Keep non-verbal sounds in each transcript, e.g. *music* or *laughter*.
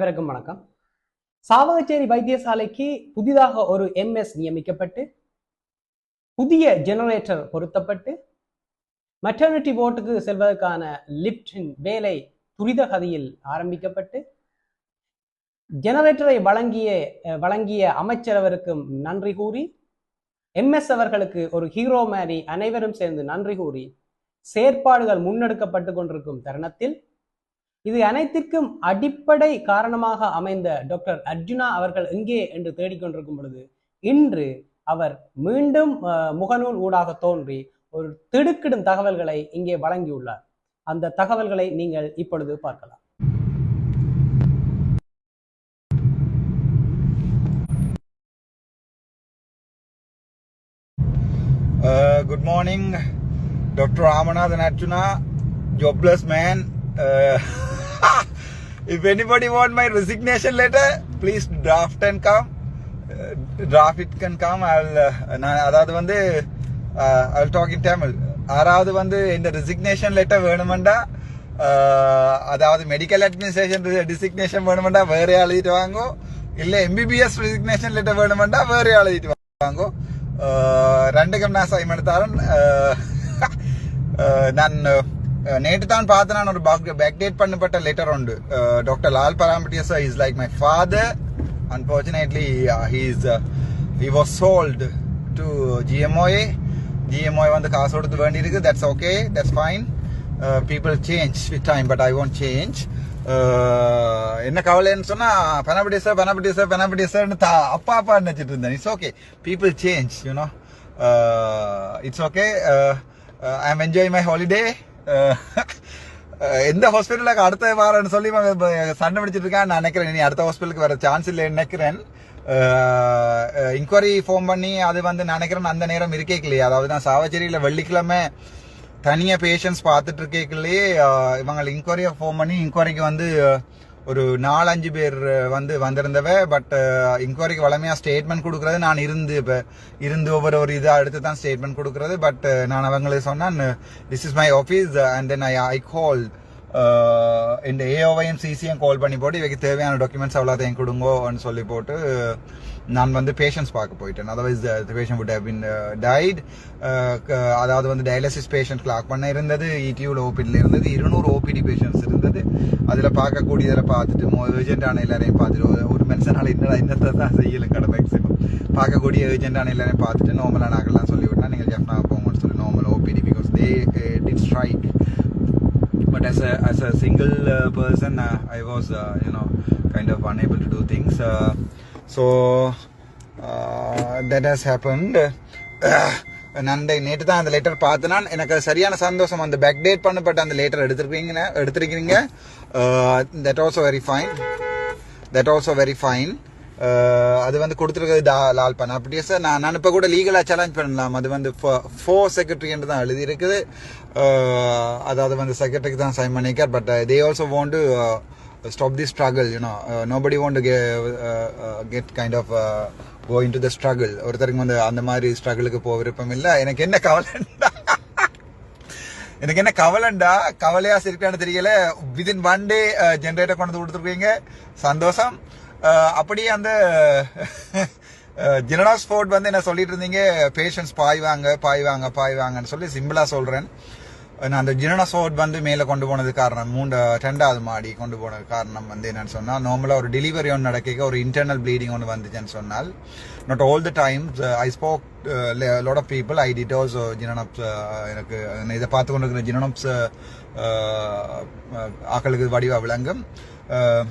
அனைவருக்கும் வணக்கம். சாவகச்சேரி வைத்தியசாலைக்கு புதிதாக ஒரு எம்எஸ் நியமிக்கப்பட்டு புதிய ஜெனரேட்டர் பொருத்தப்பட்டு மெட்டர்னிட்டி போர்ட்டுக்கு செல்வதற்கான லிப்டின் வேலை துரித கதியில் ஆரம்பிக்கப்பட்டு ஜெனரேட்டரை வழங்கிய அஹ், வழங்கிய அமைச்சரவருக்கும் நன்றி கூறி எம்எஸ் அவர்களுக்கு ஒரு ஹீரோ மாதிரி அனைவரும் சேர்ந்து நன்றி கூறி செயற்பாடுகள் முன்னெடுக்கப்பட்டு கொண்டிருக்கும் தருணத்தில் இது அனைத்திற்கும் அடிப்படை காரணமாக அமைந்த டாக்டர் அர்ஜுனா அவர்கள் எங்கே என்று தேடிக்கொண்டிருக்கும் பொழுது இன்று அவர் மீண்டும் முகநூல் ஊடாக தோன்றி ஒரு திடுக்கிடும் தகவல்களை இங்கே வழங்கியுள்ளார். அந்த தகவல்களை நீங்கள் இப்பொழுது பார்க்கலாம். Good morning doctor Ramanathan Arjuna jobless man *laughs* if anybody want my resignation letter, please draft and come. Uh, draft it can come. I'll, uh, நான் அதாவது வந்து uh, டாக் இன் in யாராவது வந்து இந்த ரெசிக்னேஷன் லெட்டர் வேணுமெண்டா uh, அதாவது medical administration designation வேணுமெண்டா வேற எழுதிட்டு வாங்கோ இல்லை எம்பிபிஎஸ் ரெசிக்னேஷன் லெட்டர் வேணுமெண்டா வேற எழுதிட்டு வாங்கோ uh, ரெண்டுக்கும் நான் சைன் எடுத்தாலும் *laughs* நான் நேற்று தான் பார்த்து நான் ஒரு பேக்டேட் பண்ணப்பட்ட லெட்டர் உண்டு. Doctor Lal பராமட்டியஸ் is like my father unfortunately he's he was sold to GMOA GMOA வந்து காசு கொடுத்து வேண்டி இருக்கு that's okay that's fine people change with time but I won't change என்ன கவலைன்னு சொன்னா பெனபிடிஸ் பெனபிடிஸ் பெனபிடிஸ்னு அப்பா அப்பா நினைச்சிட்டு இருந்தேன். It's okay people change you know it's okay I am enjoy my holiday எந்த ஹாஸ்பிட்டலுக்கு அடுத்த வாரன்னு சொல்லி சண்டை பிடிச்சிட்டு இருக்கான் நான் நினைக்கிறேன். நீ அடுத்த ஹாஸ்பிட்டலுக்கு வர சான்ஸ் இல்லை நினைக்கிறேன். இன்கொயரி ஃபோன் பண்ணி அது வந்து நான் நினைக்கிறேன் அந்த நேரம் இருக்கே இல்லையா அதாவது நான் சாவச்சேரியில் வெள்ளிக்கிழமை தனியாக பேஷண்ட்ஸ் பார்த்துட்டு இருக்கேக்குள்ளேயே இவங்க இன்கொயரியை ஃபோன் பண்ணி இன்கொயரிக்கு வந்து ஒரு நாலஞ்சு பேர் வந்து வந்திருந்தவ பட் இன்கொயரிக்கு வளமையா ஸ்டேட்மெண்ட் கொடுக்கறது நான் இருந்து இப்போ இருந்து ஒவ்வொரு ஒரு இதாக எடுத்து தான் ஸ்டேட்மெண்ட் கொடுக்கறது பட் நான் அவங்களுக்கு சொன்னேன் this is my office and then I I call இந்த ஏஓவையும் சிசியும் கால் பண்ணி போட்டு இவைக்கு தேவையான டாக்குமெண்ட்ஸ் அவ்வளோத்தையும் கொடுங்கோன்னு சொல்லி போட்டு நான் வந்து பேஷண்ட்ஸ் பார்க்க போயிட்டேன். Otherwise the patient would have been uh, uh அதாவது வந்து டயாலிசிஸ் பேஷண்ட் கிளாக் பண்ண இருந்தது இடியூல ஓபிடியில் இருந்தது இருநூறு ஓபிடி பேஷண்ட்ஸ் இருந்தது. அதில் பார்க்கக்கூடியதில் பார்த்துட்டு ஏர்ஜென்ட்டான எல்லாரையும் பார்த்துட்டு ஒரு- ஒரு என்னடா இன்னத்தை தான் செய்யல கடை மேக்ஸிமம் பார்க்கக்கூடிய ஏர்ஜென்ட்டான எல்லாரையும் பார்த்துட்டு நார்மலாக நாங்கள்லாம் சொல்லிவிட்டா நீங்கள் ஜெஃப்னா போங்கன்னு சொல்லி normal OPD because they did strike but as a as a single uh, person uh, i was uh, you know kind of unable to do things. Uh, so that uh, happened has uh, நேற்று தான் அந்த letter பார்த்தேன்னா எனக்கு சரியான சந்தோஷம். அந்த back date பண்ணப்பட்ட அந்த லெட்டர் எடுத்துருக்கீங்க எடுத்துருக்கிறீங்க. That also very fine that also very fine அது வந்து கொடுத்துருக்கிறது டா லால் பண்ண அப்படியே சார் நான் நான் இப்போ கூட லீகலாக சேலஞ்ச் பண்ணலாம். அது வந்து ஃபோர் செக்ரட்டரின்னு தான் எழுதியிருக்குது. Uh, அதாவது வந்து செக்ரட்டரிக்கு தான் சைன் பண்ணியிருக்கார் but they also want to stop the struggle you know nobody uh, get kind of go into the struggle ஒருத்தருக்கு வந்து அந்த மாதிரி ஸ்ட்ரகிளுக்கு போக விருப்பம் இல்லை. எனக்கு என்ன கவலைண்டா? எனக்கு என்ன கவலைண்டா? கவலையா சிரிக்கான்னு தெரியல. விதின் ஒன் டே ஜென்ரேட்டர் கொண்டு வந்து கொடுத்துருக்கீங்க. சந்தோஷம். Uh, அப்படியே அந்த *laughs* uh, ஜினடா ஸ்போர்ட் வந்து என்ன சொல்லிட்டு இருந்தீங்க? பேஷண்ட்ஸ் பாய்வாங்க பாய்வாங்க பாய்வாங்கன்னு சொல்லி சிம்பிளா சொல்றேன். அந்த ஜினடா சோட் வந்து மேலே கொண்டு போனது காரணம் மூணு ரெண்டாவது மாடி கொண்டு போனது காரணம் வந்து என்னன்னு சொன்னால் நார்மலாக ஒரு டெலிவரி ஒன்று நடக்க ஒரு இன்டர்னல் ப்ளீடிங் ஒன்று வந்துச்சுன்னு சொன்னால் not all the times I spoke lot of people I did also ஜினனப்ஸ் எனக்கு இதை பார்த்து கொண்டு இருக்கிற ஜினனப்ஸ் uh, uh, ஆக்களுக்கு வடிவா விளங்கும். Uh,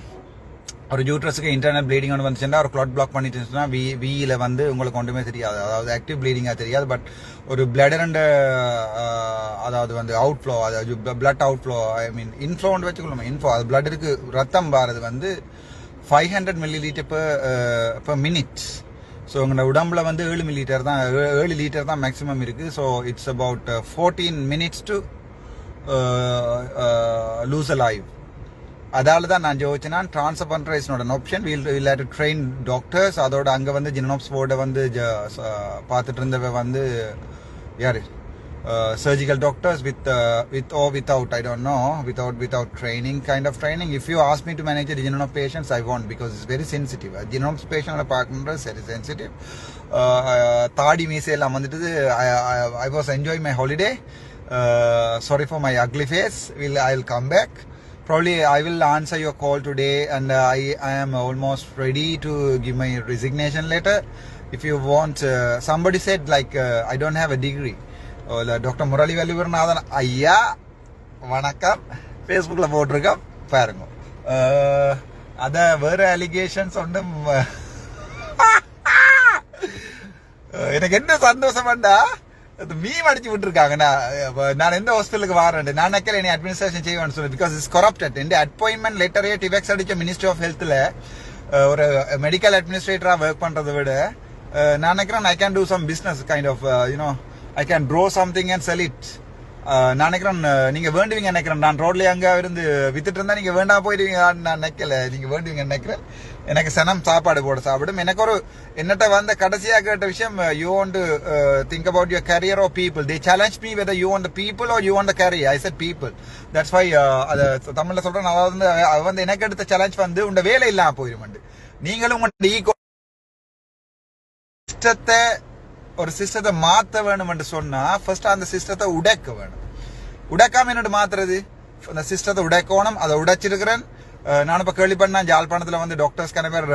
ஒரு ஜூட்ரஸுக்கு இன்டர்னல் ப்ளீடிங் ஒன்று வந்துச்சுன்னா ஒரு கிளாட் பிளாக் பண்ணிட்டுச்சுன்னா வி வியில் வந்து உங்களுக்கு ஒன்றுமே தெரியாது. அதாவது ஆக்டிவ் ப்ளீடிங்காக தெரியாது பட் ஒரு பிளட் அண்ட் அதாவது வந்து அவுட் ஃப்ளோ அதாவது blood outflow I mean இன்ஃப்ளோன்னு வச்சுக்கணும் இன்ஃப்ளோ அது பிளட்டுக்கு ரத்தம் வாரது வந்து five hundred millilitre per minutes so உங்களோட உடம்புல வந்து ஏழு மில்லி லிட்டர் தான் ஏழு லிட்டர் தான் மேக்ஸிமம் இருக்குது so it's about fourteen minutes to lose a live அதால தான் நான் ஜோதிச்சேன் transfer பண்ணுறேஸ்னோட option we'll will had train doctors அதோட அங்கே வந்து ஜினோப்ஸ் போர்டை வந்து பார்த்துட்டு இருந்தவ வந்து யார் surgical doctors with with oh with I don't know without without training kind of training if you ask me to manage genome patients I want because it's very sensitive ஜினோப்ஸ் பேஷனோட பார்க்கணுன்றது சரி சென்சிட்டிவ் தாடி மீசையெல்லாம் வந்துட்டு I was enjoy my holiday sorry for my ugly face will I will come back Probably I will answer your call today, and uh, I I am almost ready to give my resignation letter. If you want, uh, somebody said like uh, I don't have a degree. doctor murali Valivarnathan ஐயா வணக்கம் ஃபேஸ்புக்கில் போட்டிருக்கோம் பாருங்க அஹ், அத வேற allegations ஒன்றும் அஹ், எனக்கு என்ன சந்தோஷம் அது மீம் அடிச்சு விட்டுருக்காங்க. நான் நான் எந்த ஹாஸ்பிட்டலுக்கு வரேன்? நான் நினைக்கல என்னை அட்மினிஸ்ட்ரேஷன் செய்வேன்னு சொல்லி பிகாஸ் இஸ் கொரப்டட் இந்த அப்பாயின்மெண்ட் லெட்டரே டிவெக்ஸ் அடிச்ச மினிஸ்ட்ரி ஆஃப் ஹெல்த்தில் ஒரு மெடிக்கல் அட்மினிஸ்ட்ரேட்டராக ஒர்க் பண்ணுறதை விட நான் நினைக்கிறேன் I can do some business kind of you know I can draw something and sell it நான் நினைக்கிறேன் நீங்க வேண்டுவீங்க நினைக்கிறேன். நான் ரோட்ல அங்க இருந்து வித்துட்டு இருந்தா நீங்க வேண்டாம் போயிடுவீங்களான்னு நான் நினைக்கல. நீங்க வேண்டுவீங்க நினைக்கிறேன். எனக்கு சனம் சாப்பாடு போட சாப்பிடும். எனக்கு ஒரு என்னட்ட வந்த கடைசியா கேட்ட விஷயம் you want think about your career oh people the challenge me whether you want people oh you want career I said people that's why அதை தமிழ்ல சொல்றேன். அதாவது வந்து வந்து எனக்கு எடுத்த சேலஞ்ச் வந்து உங்க வேலை இல்லாம போயிடும் நீங்களும் உங்களோட ஈகோ இஷ்டத்தை ஒரு சிஸ்டத்தை மாத்த என்று சொன்னா ஃபர்ஸ்ட் அந்த சிஸ்டத்தை உடைக்க வேணும். உடைக்காம என்னோட மாத்துறது? அந்த சிஸ்டத்தை உடைக்கணும் அதை உடைச்சிருக்கிறேன் நானும் நான் இப்ப கேள்விப்பட்டேன் ஜாழ்ப்பாணத்துல வந்து டாக்டர்ஸ் கன பேர்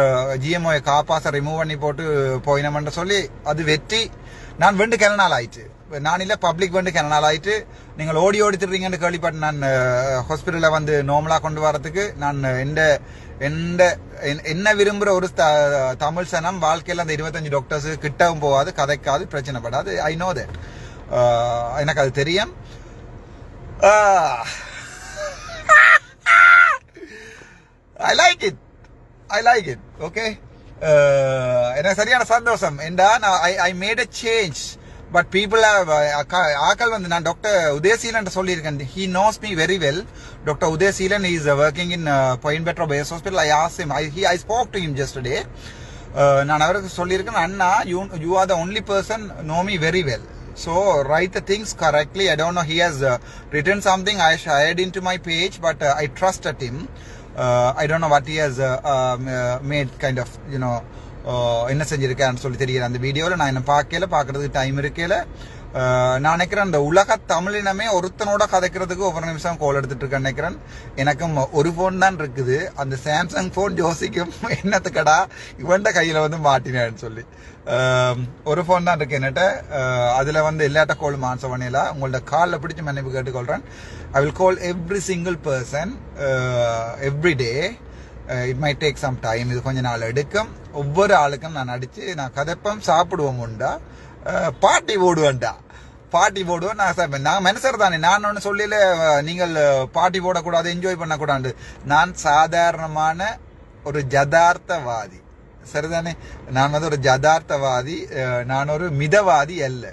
ஜிஎம்ஓ காப்பாச ரிமூவ் பண்ணி போட்டு போயினமென்று சொல்லி அது வெற்றி நான் வெண்டு கிள நாள் ஆயிடுச்சு நான் இல்ல பப்ளிக் வெண்டு கிள நாள் ஆயிட்டு. நீங்கள் ஓடி ஓடி திடுறீங்கன்னு கேள்விப்பட்டேன் நான் ஹாஸ்பிட்டல்ல வந்து நார்மலா கொண்டு வரதுக்கு நான் எந்த எந்த என்- என்ன விரும்புற ஒரு த- தமிழ் சனம் வாழ்க்கையில அந்த இருபத்தஞ்சு டாக்டர்ஸ் கிட்டவும் போகாது கதைக்காது பிரச்சனைப்படாது ஐ நோ தட் எனக்கு அது தெரியும். I like it I like it okay எனக்கு சரியான சந்தோஷம் ஏண்டா நான் I I made a change but people ஆக்கள் வந்து நான் டாக்டர் உதயசீலன் சொல்லியிருக்கேன் he knows me very well doctor Udayaseelan is working in Point Pedro base hospital I ask him I he I spoke to him just day நான் அவருக்கு சொல்லியிருக்கேன் அண்ணா you you are the only person know me very well So write the things correctly. I don't know. He has uh, written something. I into my page but I trust at him. I I don't years made kind of you know என்ன செஞ்சிருக்கான்னு சொல்லி தெரியல. அந்த வீடியோவில் நான் என்ன பார்க்கல பார்க்கறதுக்கு டைம் இருக்கல. நான் நினைக்கிறேன் இந்த உலக தமிழினமே ஒருத்தனோட கதைக்கிறதுக்கு ஒவ்வொரு நிமிஷம் கோல் எடுத்துட்டு இருக்கேன் நினைக்கிறேன். எனக்கும் ஒரு ஃபோன் தான் இருக்குது. அந்த சாம்சங் ஃபோன் ஜோசிக்கும் என்னத்துக்கடா? இவன்ட கையில வந்து மாட்டினேன்னு சொல்லி. ஒரு ஃபோன் தான் இருக்கு என்னட்ட. அதில் அதுல வந்து எல்லாட்ட கோல் மான்சம் பண்ணல உங்களோட காலில் பிடிச்சி மன்னிப்பு கேட்டுக்கொள்றேன். I will call every single person every day it may take some time இது கொஞ்ச நாள் எடுக்கும். ஒவ்வொரு ஆளுக்கும் நான் அடித்து நான் கதைப்பம் சாப்பிடுவோம் உண்டா? பாட்டி ஓடுவேன்டா. பாட்டி போடுவோம் நான் சார் நான் மனுஷர் தானே. நான் ஒன்று சொல்லல நீங்கள் பாட்டி போடக்கூடாது என்ஜாய் பண்ணக்கூடாது. நான் சாதாரணமான ஒரு ஜதார்த்தவாதி. சரிதானே? நான் வந்து ஒரு ஜதார்த்தவாதி நான் ஒரு மிதவாதி அல்ல.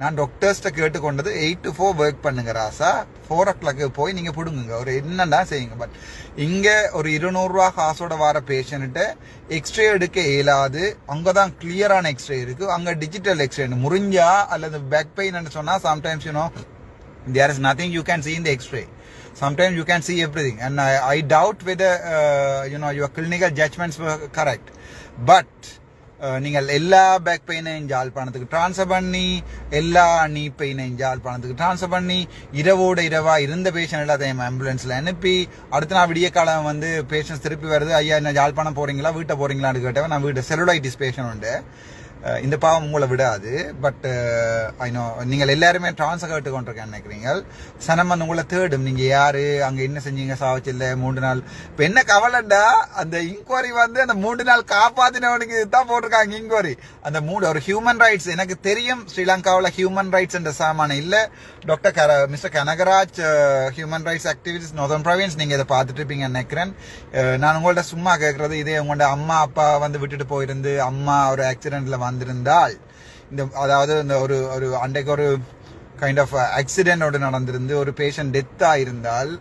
நான் டாக்டர்ஸ்ட்ட கேட்டுக்கொண்டது எயிட் டு ஃபோர் ஒர்க் பண்ணுங்க ராசா. ஃபோர் ஓ கிளாக்கு போய் நீங்கள் பிடுங்குங்க ஒரு என்னன்னா செய்யுங்க பட் இங்கே ஒரு இருநூறுரூவா காசோட வர பேஷண்ட்டை எக்ஸ்ரே எடுக்க இயலாது அங்கே தான் கிளியரான எக்ஸ்ரே இருக்குது அங்கே டிஜிட்டல் எக்ஸ்ரே முறிஞ்சா அல்லது பேக் பெயின்னு சொன்னால் sometimes you know there is nothing you can see in the X-ray sometimes you can see everything and i, I doubt whether uh, you know your clinical judgments were நீங்கள் எல்லா back பெயினையும் ஜாழ்ப்பாணத்துக்கு transfer பண்ணி எல்லா நீ பெயினையும் ஜாழ்ப்பாணத்துக்கு transfer பண்ணி இரவோட இரவா இருந்த patient எல்லாத்தையும் ஆம்புலன்ஸ்ல அனுப்பி அடுத்த நாள் விடிய காலம் வந்து பேஷண்ட்ஸ் திருப்பி வருது ஐயா என்ன ஜாழ்ப்பாணம் போறீங்களா? வீட்டை போறீங்களான்னு கேட்டவன் நான் வீட்டு செலுலைட்டிஸ் பேஷண்ட் உண்டு. இந்த பாவம் உங்களை விடாது பட் ஐநோ நீங்கள் எல்லாருமே ட்ரான்ஸ்ஃபர் கேட்டு கொண்டிருக்கேன் நினைக்கிறீங்க சனம் வந்து உங்களை தேடும். நீங்க யாரு? அங்க என்ன செஞ்சீங்க? சாவச்சில்ல மூன்று நாள். இப்ப என்ன கவலைண்டா? அந்த இன்கொயரி வந்து அந்த மூன்று நாள் காப்பாத்தினவனுக்கு தான் போட்டிருக்காங்க இன்கொயரி அந்த மூணு ஒரு ஹியூமன் ரைட்ஸ் எனக்கு தெரியும் ஸ்ரீலங்காவில் ஹியூமன் ரைட்ஸ் என்ற சாமானம் இல்ல. டாக்டர் கர mister Kanagaraj human rights activities northern province நீங்க இதை பார்த்துட்டு இருப்பீங்க நினைக்கிறேன். நான் உங்கள்ட்ட சும்மா கேட்கறது இதே உங்கள்கிட்ட அம்மா அப்பா வந்து விட்டுட்டு போயிருந்து அம்மா ஒரு ஆக்சிடென்ட்ல நடந்திருந்தால் இந்த அதாவது இந்த ஒரு ஒரு அன்றைக்கு ஒரு கைண்ட் ஆஃப் ஆக்சிடென்டோடு நடந்திருந்து ஒரு பேஷண்ட் டெத் ஆயிருந்தால்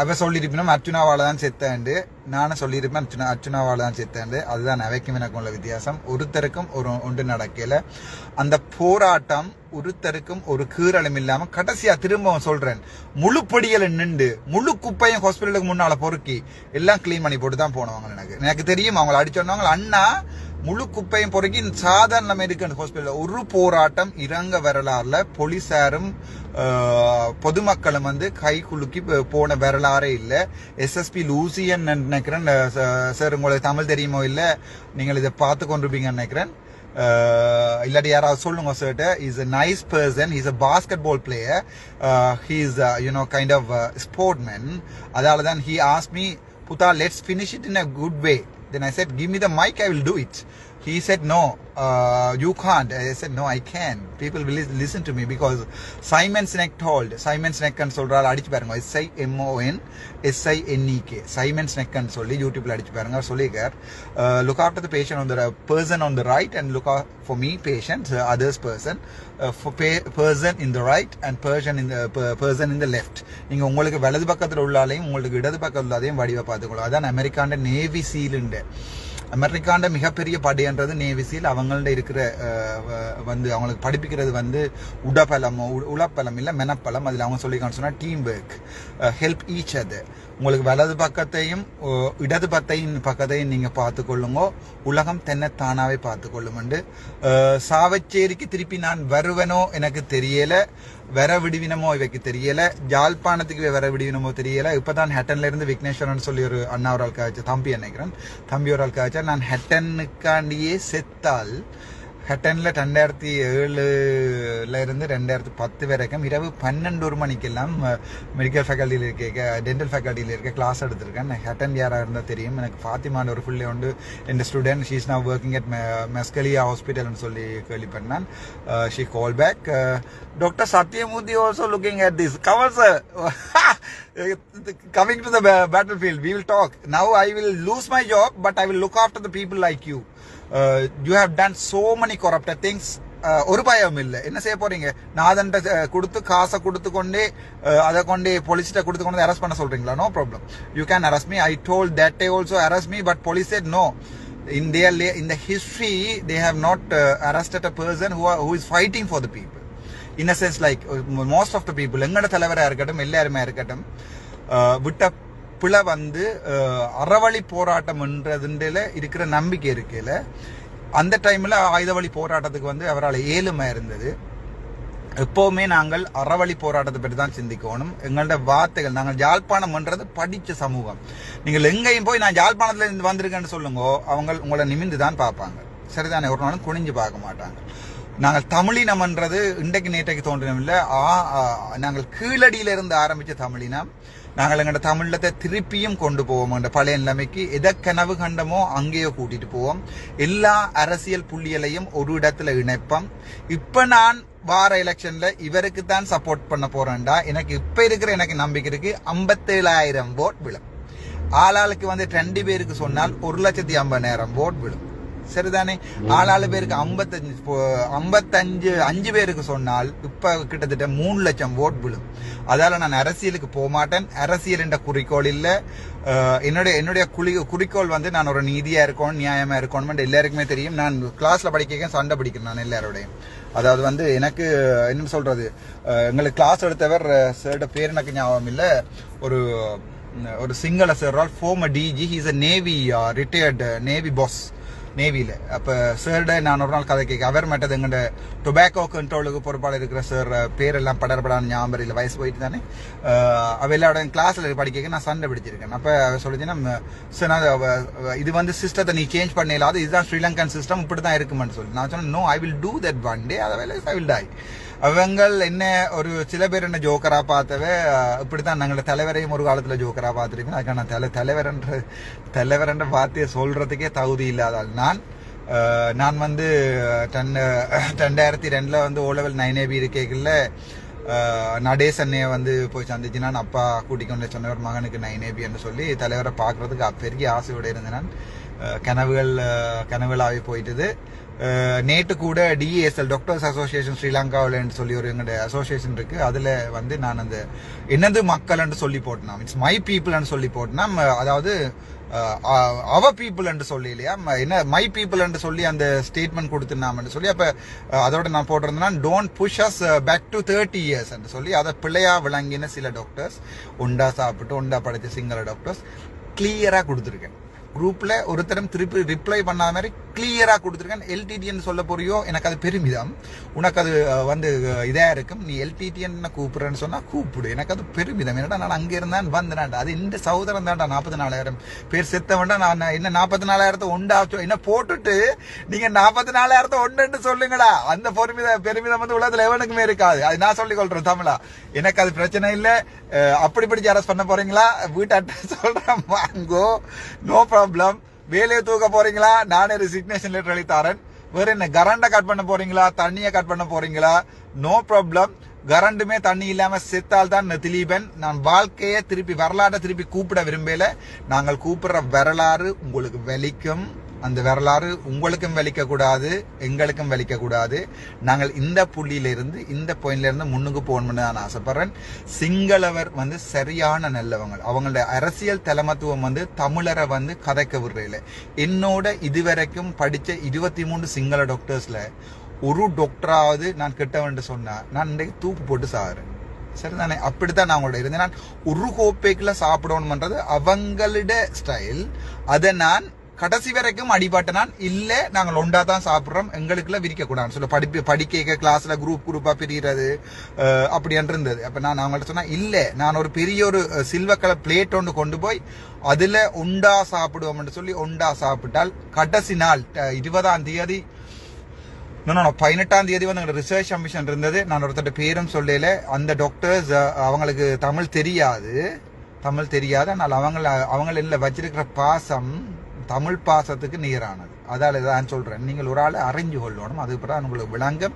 அவன் அவ சொல்லியிருப்பினும் அர்ச்சுனாவால தான் செத்தாண்டு. நானும் சொல்லியிருப்பேன் அர்ச்சுனா அர்ச்சுனாவால தான் செத்தாண்டு. அதுதான் அவைக்கும் எனக்கும் உள்ள வித்தியாசம். ஒருத்தருக்கும் ஒரு ஒன்று நடக்கல. அந்த போராட்டம் ஒருத்தருக்கும் ஒரு கீரலும் இல்லாமல் கடைசியாக திரும்பவும் சொல்கிறேன் முழு பொடியில் நின்று முழு குப்பையும் ஹாஸ்பிட்டலுக்கு முன்னால் பொறுக்கி எல்லாம் க்ளீன் பண்ணி போட்டு தான் போனவங்க எனக்கு. எனக்கு தெரியும் அவங்கள அடிச்சோன்னவங்க அண்ணா முழு குப்பையும் பொறுக்கி சாதாரண மெடிக்கல் ஹாஸ்பிட்டல் ஒரு போராட்டம் இறங்க வரலாறுல போலீசாரும் பொதுமக்களும் வந்து கை குலுக்கி போன வரலாறே இல்லை. எஸ்எஸ்பி லூசியன் நினைக்கிறேன். சார் உங்களுக்கு தமிழ் தெரியுமோ இல்லை? நீங்கள் இதை பார்த்து கொண்டிருப்பீங்கன்னு நினைக்கிறேன். இல்லாட்டி யாராவது சொல்லுங்க சார்ட்ட is a nice person is a basketball player he is uh, you know kind அதால தான் he ask me Buddha let's finish it in a good way then I said give me the mic I will do it he said no uh, you can't. I said no I can. People will lis- listen to me because Simon Sinek told Simon Sinek ன்னு சொல்றாரு அடிச்சு பாருங்க S I M O N S I N E K Simon ஸ்னெக்னு சொல்லி யூடியூப்ல அடிச்சு பாருங்க அவர் சொல்லியிருக்கார் look after the patient on the person on the right and look for me patients others person person in the right and person in person in the left நீங்கள் உங்களுக்கு வலது பக்கத்தில் உள்ளாலையும் உங்களுக்கு இடது பக்கத்தில் உள்ளதையும் வடிவை பார்த்துக்கொள்ளும் அதான் அமெரிக்காண்ட நேவி சீலுண்டு அமெரிக்காண்ட மிகப்பெரிய படையன்றது நேவிசியில். அவங்கள்ட்ட இருக்கிற வ- வந்து அவங்களுக்கு படிப்பிக்கிறது வந்து உடப்பலம் உளப்பலம் இல்லை மெனப்பலம். அதில் அவங்க சொல்லிக்கான்னு சொன்னால் டீம் ஒர்க் ஹெல்ப் ஈச் அது உங்களுக்கு வலது பக்கத்தையும் இடது பத்தையும் பக்கத்தையும் நீங்க பார்த்துக்கொள்ளுங்க. உலகம் தென்னை தானாவே பார்த்துக்கொள்ளும் சாவச்சேரிக்கு திருப்பி நான் வருவனோ எனக்கு தெரியல. வர விடுவினமோ இவைக்கு தெரியல. ஜாழ்ப்பாணத்துக்கு வர விடுவினமோ தெரியல. இப்பதான் ஹெட்டன்ல இருந்து விக்னேஸ்வரன் சொல்லி ஒரு அண்ணா ஒரு ஆள் காய்ச்ச தம்பி நினைக்கிறேன் தம்பி ஒரு ஆள் காய்ச்சா நான் ஹெட்டனுக்காண்டியே செத்தால் ஹட்டனில் ரெண்டாயிரத்தி ஏழுல இருந்து ரெண்டாயிரத்தி பத்து வரைக்கும் இரவு பன்னெண்டு ஒரு மணிக்கெல்லாம் மெடிக்கல் ஃபேக்கல்ட்டியில் இருக்க டென்டல் ஃபேக்கல்ட்டியில் இருக்க கிளாஸ் எடுத்திருக்கேன். நான் ஹெட்டன் யாராக இருந்தால் தெரியும். எனக்கு ஃபாத்திமான ஒரு ஃபுல்லே உண்டு. என் ஸ்டூடெண்ட் ஷீஸ் நான் ஒர்க்கிங் அட் மெஸ்கலியா ஹாஸ்பிட்டல்னு சொல்லி கேள்விப்பட்டேன் she call back doctor Sathyamoorthy also looking at this cover sir coming to the ba- battlefield we will talk. Now i will lose my job but i will look after the people like you. You have done so many corrupted things ஒரு பயம் இல்லை என்ன செய்ய போறீங்க நாதன்ட்ட கொடுத்து காசை கொடுத்து கொண்டே அதை கொண்டு போலீஸ்கிட்ட கொடுத்து கொண்டு அரெஸ்ட் பண்ண சொல்றீங்களா no problem you can arrest me I told that day also arrest me but police said no India their in the history they have not uh, arrested a person who are, who is fighting for the people in a sense like most எங்கட தலைவராக இருக்கட்டும் எல்லாருமே இருக்கட்டும் விட்ட பிழை வந்து அறவழி அறவழி போராட்டம்ன்றதுல இருக்கிற நம்பிக்கை இருக்குல்ல அந்த டைம்ல ஆயுதவழி போராட்டத்துக்கு வந்து அவரால் ஏழுமை இருந்தது. எப்போவுமே நாங்கள் அறவழி போராட்டத்தை பற்றி தான் சிந்திக்கணும். எங்கள்ட வார்த்தைகள் நாங்கள் ஜாழ்ப்பாணம் பண்ணுறது படித்த சமூகம். நீங்கள் எங்கேயும் போய் நான் ஜாழ்ப்பாணத்தில் இருந்து வந்திருக்கேன்னு சொல்லுங்க அவங்க உங்களை நிமிந்து தான் பார்ப்பாங்க. சரிதானே? ஒரு நாளும் குனிஞ்சு பார்க்க மாட்டாங்க. நாங்கள் தமிழினம்ன்றது இன்றைக்கு நேற்றைக்கு தோன்றினம் இல்லை ஆ- ஆ- நாங்கள் கீழடியில் இருந்து ஆரம்பித்த தமிழினம். நாங்கள் எங்களோட தமிழத்தை திருப்பியும் கொண்டு போவோம். என்ற பழைய நிலைமைக்கு எதை கனவு கண்டமோ அங்கேயோ கூட்டிட்டு போவோம். எல்லா அரசியல் புள்ளிகளையும் ஒரு இடத்துல இணைப்போம். இப்ப நான் வார எலெக்ஷன்ல இவருக்கு தான் சப்போர்ட் பண்ண போறேன்டா. எனக்கு இப்ப இருக்கிற எனக்கு நம்பிக்கை இருக்கு. ஐம்பத்தேழாயிரம் ஓட் விழும். ஆளாளுக்கு வந்து ரெண்டு பேருக்கு சொன்னால் ஒரு லட்சத்தி ஐம்பதாயிரம் ஓட் விழும். சரிதானே? ஆளாளு பேருக்கு ஐம்பத்தஞ்சு ஐம்பத்தஞ்சு அஞ்சு பேருக்கு சொன்னால் இப்ப கிட்டத்தட்ட மூணு லட்சம் ஓட் விழும். அதால நான் அரசியலுக்கு போக மாட்டேன். அரசியல் என்ற குறிக்கோள் இல்ல. என்னுடைய என்னுடைய குளி குறிக்கோள் வந்து நான் ஒரு நீதியா இருக்கணும் நியாயமா இருக்கணும் எல்லாருக்குமே தெரியும். நான் கிளாஸ்ல படிக்க சண்டை பிடிக்கிறேன் நான் எல்லாரோடையும். அதாவது வந்து எனக்கு என்ன சொல்றது? எங்களுக்கு கிளாஸ் எடுத்தவர் சார்ட பேர் எனக்கு ஞாபகம் இல்ல. ஒரு ஒரு Sinhala sir former DG he's a navy retired navy boss நேவியில் அப்போ சார்ட நான் ஒரு நாள் கதை கேட்க அவர் மட்டும் எங்கள்ட டொபாக்கோ கண்ட்ரோலுக்கு பொறுப்பாளர் இருக்கிற சார் பேரெல்லாம் படர்படான ஞாபகம் இல்லை வயசு போயிட்டு தானே. அஹ், எல்லாரோட கிளாஸில் படிக்க நான் சண்டை பிடிச்சிருக்கேன். அப்போ சொல்லிச்சுன்னா சார் நான் இது வந்து சிஸ்டத்தை நீ சேஞ்ச் பண்ண இல்லாத இதுதான் ஸ்ரீலங்கன் சிஸ்டம் இப்படி தான் இருக்குமென்னு சொல்லி. நான் சொன்னேன் no I will do that one day அதை ஐ வில் டை அவங்கள் என்ன ஒரு சில பேர் என்ன ஜோக்கரா பார்த்தவ இப்படித்தான் நாங்களோட தலைவரையும் ஒரு காலத்துல ஜோக்கரா பார்த்துருக்கேன் அதுக்கான தலை தலைவர்ன்ற தலைவர்ன்ற வார்த்தையை சொல்றதுக்கே தகுதி இல்லாதால் நான் நான் வந்து டென் ரெண்டாயிரத்தி ரெண்டுல வந்து ஓ லெவல் நைன் ஏபி இருக்கைகள்ல நடேஸ் அண்ணையை வந்து போய் சந்திச்சு நான் அப்பா கூட்டிக்கொண்டு சொன்னவர் மகனுக்கு நைன் ஏபின்னு சொல்லி தலைவரை பார்க்குறதுக்கு பெரிய ஆசையோட இருந்தேன் நான். கனவுகள் கனவுகளாகவே போயிட்டது. நேற்று கூட டிஎஸ்எல் டாக்டர்ஸ் அசோசியேஷன் ஸ்ரீலங்காவில் சொல்லி ஒரு எங்களுடைய அசோசியேஷன் இருக்கு. அதுல வந்து நான் அந்த என்னது மக்கள்னு சொல்லி போட்டேன் இட்ஸ் மை பீப்புள்னு சொல்லி போட்டேன்னா அதாவது அவ பீப்புள் என்று சொல்லி இல்லையா? ம- என்ன மை பீப்புள் என்று சொல்லி அந்த ஸ்டேட்மெண்ட் கொடுத்துருந்தாமன்னு சொல்லி. அப்ப அதோட நான் போட்டிருந்தேன்னா don't push us back to thirty years என்று சொல்லி. அதை பிள்ளையா விளங்கின சில டாக்டர்ஸ் உண்டா சாப்பிட்டு உண்டா படைத்த சிங்கள டாக்டர்ஸ் கிளியரா கொடுத்துருக்கேன். குரூப்ல ஒருத்தரும் திருப்பி ரிப்ளை பண்ணாத மாதிரி கிளியரா கொடுத்துருக்கேன் எல்டிடின்னு சொல்ல போறியோ எனக்கு அது பெருமிதம். உனக்கு அது வந்து இதாக இதா இருக்கும். நீ எல்டிடிஎன் கூப்பிடுறேன்னு சொன்னா கூப்பிடு. எனக்கு அது பெருமிதம். என்னடா நான் அங்கே இருந்தேன் வந்தேன்டா அது இந்த சகோதரம் தான்டா நாற்பத்தி நாலாயிரம் பேர் செத்த வேண்டாம் நான் என்ன நாற்பத்தி நாலாயிரத்தை ஒண்டாச்சோ என்ன போட்டுட்டு நீங்க நாற்பத்தி நாலாயிரத்தை ஒன்றுன்னு சொல்லுங்களா அந்த பெருமித பெருமிதம் வந்து உலகத்துல எவனுக்குமே இருக்காது. அது நான் சொல்லிக் கொள்றேன் தமிழா. எனக்கு அது பிரச்சனை இல்லை. அப்படி பிடிச்சு அரசு பண்ண போறீங்களா? வீட்டு அட்ரஸ் *laughs* சொல்றேன் வாங்கோ. நோ ப்ராப்ளம் வேலையை தூக்க போறீங்களா? நானே ரெசிக்னேஷன் லெட்டர் எழுதி வேற என்ன கரண்ட கட் பண்ண போறீங்களா? தண்ணியை கட் பண்ண போறீங்களா? நோ ப்ராப்ளம் கரண்டுமே தண்ணி இல்லாம செத்தால் தான் திலீபன். நான் வாழ்க்கையை திருப்பி வரலாற்றை திருப்பி கூப்பிட விரும்பல. நாங்கள் கூப்பிடுற வரலாறு உங்களுக்கு வலிக்கும் அந்த வரலாறு உங்களுக்கும் வலிக்க கூடாது எங்களுக்கும் வலிக்க கூடாது நாங்கள் இந்த புள்ளியிலிருந்து இந்த பாயிண்ட்ல இருந்து முன்னுக்கு போகணும்னு நான் ஆசைப்படுறேன். சிங்களவர் வந்து சரியான நல்லவங்க. அவங்களோட அரசியல் தலைமத்துவம் வந்து தமிழரை வந்து கதைக்க விடுறதில்ல என்னோட இதுவரைக்கும் படித்த இருபத்தி மூணு சிங்கள டாக்டர்ஸ்ல ஒரு டாக்டராவது நான் கிட்டவன்ட்டு சொன்னா நான் இன்றைக்கு தூக்கு போட்டு சாகுறேன். சரிதானே? அப்படித்தான் நான் அவங்களோட இருந்தேன். நான் ஒரு கோப்பைக்குள்ள சாப்பிடணும்ன்றது அவங்களோட ஸ்டைல் அதை நான் கடைசி வரைக்கும் அடிபட்ட நான் இல்ல நாங்கள் ஒண்டா தான் சாப்பிடுறோம். எங்களுக்குள்ள விரிக்க கூடாதுன்னு சொல்ல. படிப்பு படிக்க கிளாஸ்ல குரூப் குரூப்பா பிரிகிறது அஹ், அப்படி இருந்தது. அப்ப நான் அவங்கள்ட்ட சொன்னா இல்ல நான் ஒரு பெரிய ஒரு சில்வ கலர் பிளேட் ஒன்று கொண்டு போய் அதுல உண்டா சாப்பிடுவோம்னு சொல்லி உண்டா சாப்பிட்டால் கடைசி நாள் இருபதாம் தேதி இன்னும் பதினெட்டாம் தேதி வந்து எங்களோட ரிசர்ச் கமிஷன் இருந்தது. நான் ஒருத்தர் பேரும் சொல்லல. அந்த டாக்டர்ஸ் அவங்களுக்கு தமிழ் தெரியாது. தமிழ் தெரியாது. ஆனால் அவங்கள அவங்கள வச்சிருக்கிற பாசம் தமிழ் பாசத்துக்கு நிகரானது அதால தான் சொல்றேன். நீங்கள் ஒரு ஆளை அறிஞ்சு கொள்ளணும். அதுக்கப்புறம் உங்களுக்கு விளங்கும்.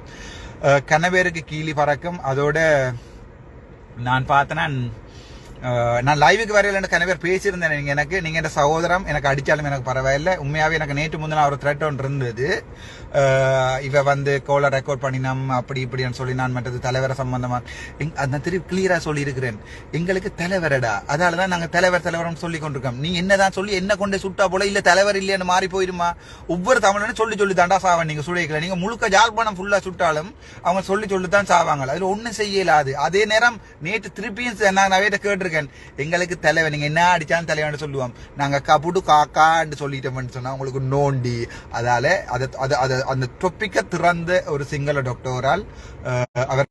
அஹ், கனவேருக்கு கீழி பறக்கும். அதோட நான் பார்த்தேன்னா நான் லைவுக்கு வரையில கன பேர் பேசியிருந்தேன். நீங்க எனக்கு நீங்க என் சகோதரம் எனக்கு அடிச்சாலும் எனக்கு பரவாயில்ல. உண்மையாவே எனக்கு நேற்று முந்தின ஒரு த்ரெட் ஒன்று இருந்தது. இவ வந்து கோலை ரெக்கார்ட் பண்ணினோம் அப்படி இப்படின்னு சொல்லி நான் மற்றது தலைவரை சம்பந்தமா அந்த திருப்பி கிளியரா சொல்லி இருக்கிறேன் எங்களுக்கு தலைவரடா. அதாலதான் நாங்க தலைவர் தலைவர்னு சொல்லி கொண்டிருக்கோம். நீ என்னதான் சொல்லி என்ன கொண்டு சுட்டா போல இல்ல தலைவர் இல்லைன்னு மாறி போயிருமா? ஒவ்வொரு தமிழனும் சொல்லி சொல்லி தாண்டா சாவன் நீங்க சுழைக்கல நீங்க முழுக்க ஜாழ்ப்பாணம் ஃபுல்லா சுட்டாலும் அவங்க சொல்லி சொல்லி தான் சாவாங்க. அதுல ஒண்ணும் செய்யலாது. அதே நேரம் நேற்று திருப்பியும் ச- நான் கேட்டு கேட்டிருக்கேன். எங்களுக்கு தலைவன் நீங்க என்ன அடிச்சாலும் தலைவன் சொல்லுவோம் நாங்க கபுடு காக்கான்னு சொல்லிட்டோம்னு சொன்னா உங்களுக்கு நோண்டி. அதால அது அது அது அந்த டொப்பிக்க திறந்த ஒரு சிங்கள டாக்டரால் அவர்